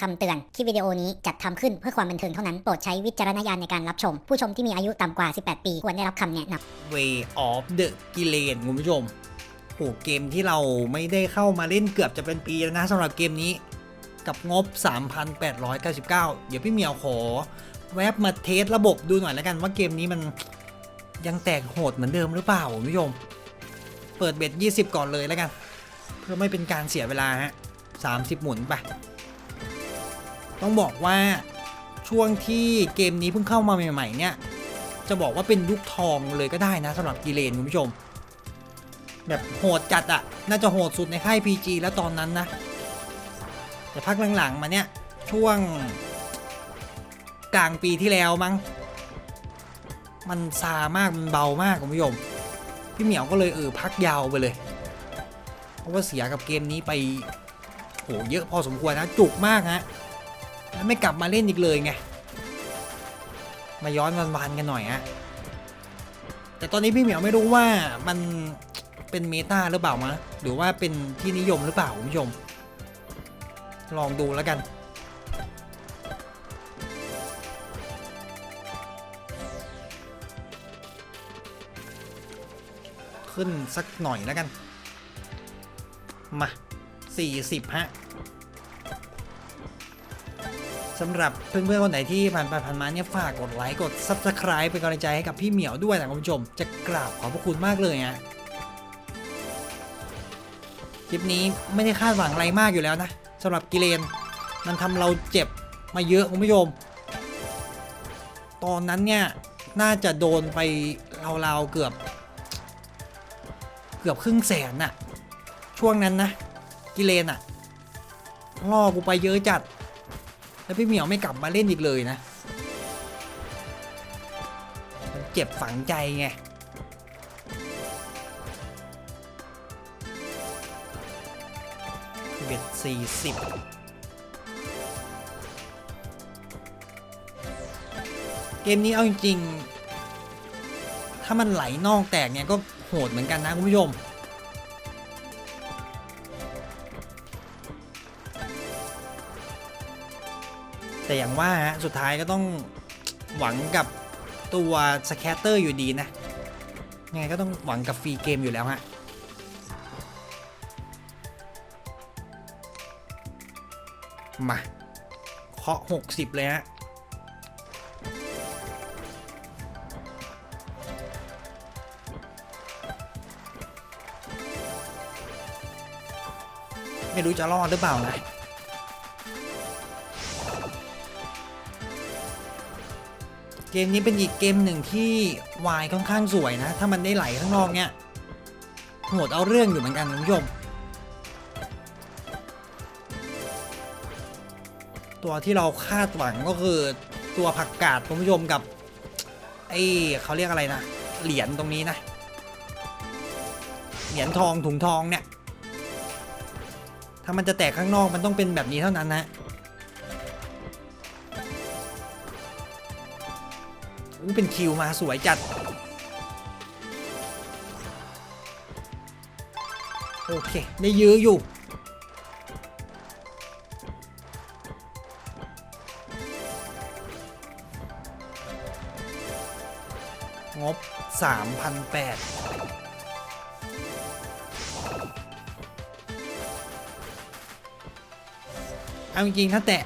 คำเตือน คลิปวิดีโอนี้จัดทำขึ้นเพื่อความบันเทิงเท่านั้น โปรดใช้วิจารณญาณในการรับชม ผู้ชมที่มีอายุต่ำกว่า 18 ปี ควรได้รับคำแนะนำ Way of the g i l e n คุณผู้ชมโหเกมที่เราไม่ได้เข้ามาเล่นเกือบจะเป็นปีแล้วนะสำหรับเกมนี้ กับงบ 3,899 เดี๋ยวพี่เหมียวขอ แวบมาเทสระบบดูหน่อยแล้วกันว่าเกมนี้มันยังแตกโหดเหมือนเดิมหรือเปล่าคุณผู้ชม เปิดเบ็ด20 ก่อนเลยแล้วกัน เพื่อไม่เป็นการเสียเวลาฮะ30 หมุนไป ต้องบอกว่าช่วงที่เกมนี้เพิ่งเข้ามาใหม่ ๆ เนี่ย จะบอกว่าเป็นยุคทองเลยก็ได้นะสำหรับกีเลนคุณผู้ชม แบบโหดจัดอะน่าจะโหดสุดในค่าย PG แล้วตอนนั้นนะ แต่พักหลังๆมาเนี่ย ช่วงกลางปีที่แล้วมั้ง มันซามาก มันเบามากคุณผู้ชม พี่เหมียวก็เลยเออพักยาวไปเลย เพราะว่าเสียกับเกมนี้ไปโหเยอะพอสมควรนะจุกมากฮะ แล้วไม่กลับมาเล่นอีกเลยไง มาย้อนวันๆกันหน่อยฮะ แต่ตอนนี้พี่เหมียวไม่รู้ว่ามันเป็นเมตาหรือเปล่ามะหรือว่าเป็นที่นิยมหรือเปล่าคุณผู้ชม ลองดูแล้วกัน ขึ้นสักหน่อยแล้วกัน มา 40 ฮะ สำหรับเพื่อนๆคนไหนที่ผ่านไปผ่านมาเนี่ยฝากกดไลค์กด Subscribe เป็นกำลังใจให้กับพี่เหมียวด้วยนะคุณผู้ชม จะกราบขอบพระคุณมากเลยฮะคลิปนี้ไม่ได้คาดหวังอะไรมากอยู่แล้วนะสำหรับกิเลน มันทำเราเจ็บมาเยอะคุณผู้ชม ตอนนั้นเนี่ยน่าจะโดนไปราวๆเกือบ เกือบครึ่งแสนน่ะ ช่วงนั้นนะ กิเลนอะล่อกูไปเยอะจัด แล้วพี่เหมียวไม่กลับมาเล่นอีกเลยนะมันเจ็บฝังใจไงเบ็ดสี่สิบเกมนี้เอาจริงๆ ถ้ามันไหลนอกแตกเนี่ยก็โหดเหมือนกันนะคุณผู้ชม แต่อย่างว่าฮะสุดท้ายก็ต้องหวังกับตัวสแคตเตอร์อยู่ดีนะยังไงก็ต้องหวังกับฟรีเกมอยู่แล้วฮะมาเคาะ 60 เลยฮะไม่รู้จะรอดหรือเปล่านะ เกมนี้เป็นอีกเกมหนึ่งที่วายค่อนข้างสวยนะ ถ้ามันได้ไหลข้างนอกเนี่ยโหดเอาเรื่องอยู่เหมือนกันคุณผู้ชมตัวที่เราคาดหวังก็คือตัวผักกาดคุณผู้ชมกับไอ้เขาเรียกอะไรนะ เหรียญตรงนี้นะ เหรียญทองถุงทองเนี่ย ถ้ามันจะแตกข้างนอกมันต้องเป็นแบบนี้เท่านั้นนะ เป็นคิวมาสวยจัด โอเค ได้ยื้ออยู่ งบ 3,800เอาจริงๆถ้าแตะ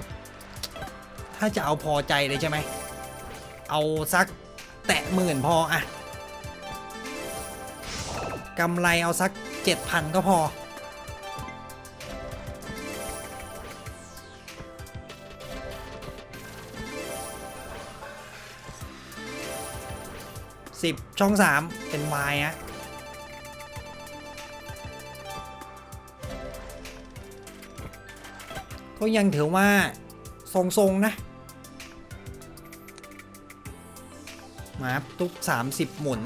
ถ้าจะเอาพอใจเลยใช่ไหม เอาสักแตะหมื่นพออะกำไรเอาสักเจ็ดพันก็พอ สิบช่องสามเป็นวายอะก็ยังถือว่าทรงๆนะ มาครับทุก 30 หมุน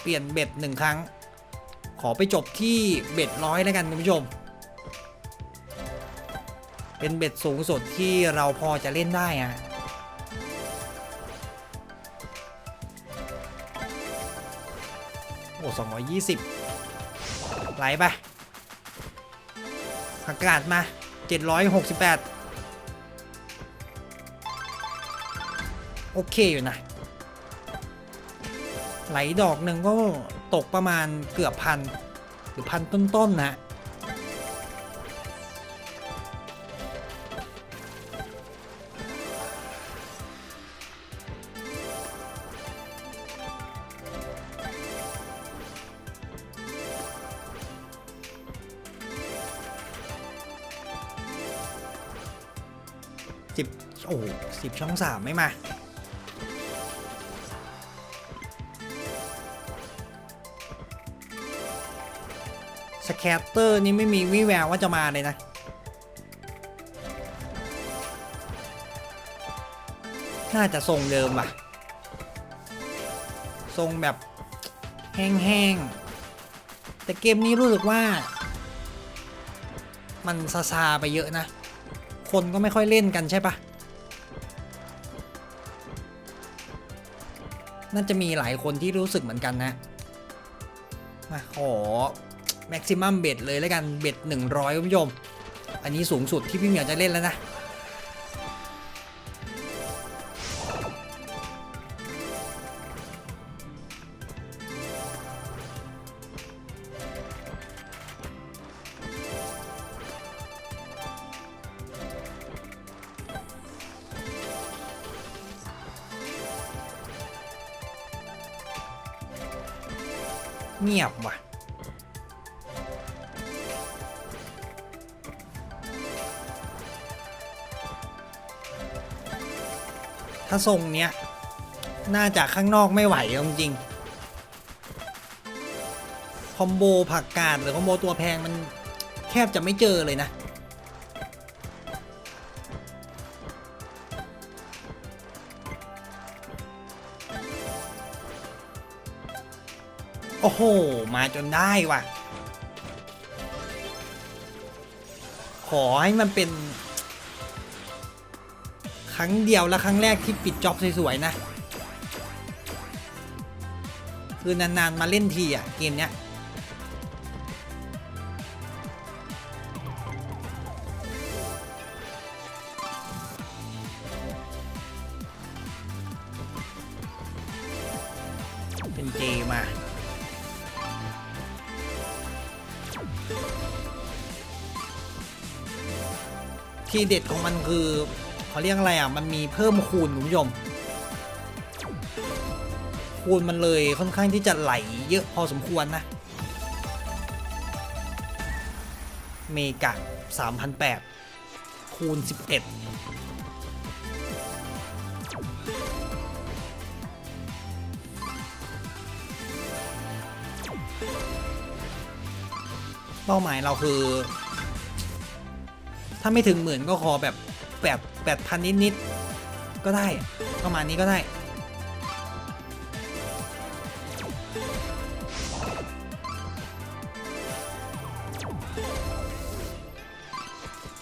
เปลี่ยนเบ็ดหนึ่งครั้ง ขอไปจบที่เบ็ดร้อยแล้วกันคุณผู้ชม เป็นเบ็ดสูงสุดที่เราพอจะเล่นได้อะโอ้สองร้อยยี่สิบไหลไปอากาศมา768โอเคอยู่นะ ไหลดอกหนึ่งก็ตกประมาณเกือบพันหรือพันต้นๆนะสิบโอ้สิบช่องสามไม่มา สแคตเตอร์นี่ไม่มีวิแววว่าจะมาเลยนะ น่าจะทรงเดิมว่ะ ทรงแบบแห้งๆ แต่เกมนี้รู้สึกว่า มันซาซาๆไปเยอะนะ คนก็ไม่ค่อยเล่นกันใช่ปะน่าจะมีหลายคนที่รู้สึกเหมือนกันนะ มาขอ แม็กซิมัมเบ็ดเลยแล้วกันเบ็ด100คุณผู้ชม อันนี้สูงสุดที่พี่เหมียวจะเล่นแล้วนะเงียบว่ะ ถ้าทรงเนี้ย น่าจะข้างนอกไม่ไหวจริงๆคอมโบผักกาดหรือคอมโบตัวแพงมันแทบจะไม่เจอเลยนะ โอ้โห มาจนได้ว่ะ ขอให้มันเป็น ครั้งเดียวและครั้งแรกที่ปิดจ็อบสวยๆนะ คือนานๆมาเล่นทีอะเกมเนี้ยเป็นเจมาที่เด็ดของมันคือ เขาเรียกอะไรอะ มันมีเพิ่มคูณคุณผู้ชม คูณมันเลยค่อนข้างที่จะไหลเยอะพอสมควรนะ เมกะ3,008คูณ 11เป้าหมายเราคือ ถ้าไม่ถึงหมื่นก็ขอแบบแบบ 8,000 นิด ๆ ก็ได้ประมาณนี้ก็ได้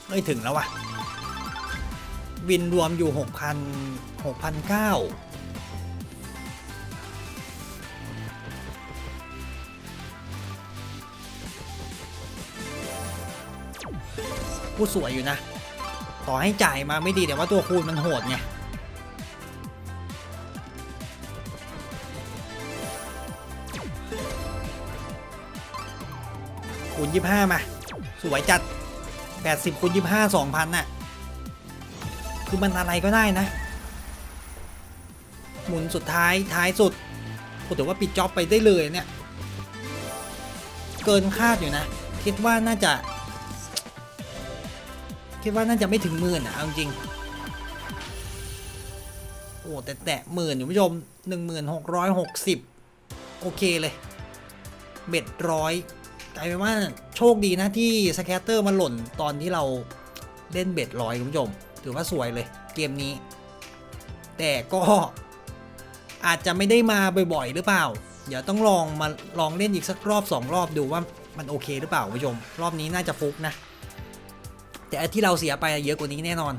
ไม่ถึงแล้ววะวินรวมอยู่ 6,000 6,900ผู้สวยอยู่นะ ต่อให้จ่ายมาไม่ดีแต่ว่าตัวคูณมันโหดไงคูณ25มา สวยจัด80คูณ25 2,000น่ะ คือมันอะไรก็ได้นะ หมุนสุดท้ายท้ายสุดพูดถึงว่าปิดจ็อบไปได้เลยเนี่ย เกินคาดอยู่นะ คิดว่าน่าจะ คิดว่าน่าจะไม่ถึงหมื่นอะเอาจริง โอ้แต่แตะหมื่นอยู่ผู้ชมหนึ่งหมื่นหกร้อยหกสิบโอเคเลย เบ็ดร้อยกลายเป็นว่าโชคดีนะที่สแคตเตอร์มาหล่นตอนที่เราเล่นเบ็ดร้อยคุณผู้ชม ถือว่าสวยเลยเกมนี้ แต่ก็อาจจะไม่ได้มาบ่อยๆ หรือเปล่า เดี๋ยวต้องลองมาลองเล่นอีกสักรอบสองรอบดูว่ามันโอเคหรือเปล่าคุณผู้ชม รอบนี้น่าจะฟุกนะ แต่ที่เราเสียไปเยอะกว่านี้แน่นอน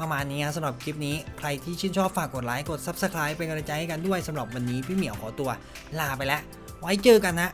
ประมาณนี้สำหรับคลิปนี้ ใครที่ชื่นชอบฝากกดไลค์ กด Subscribe เป็นกำลังใจให้กันด้วยสำหรับวันนี้พี่เหมียวขอตัวลาไปแล้ว ไว้เจอกันนะ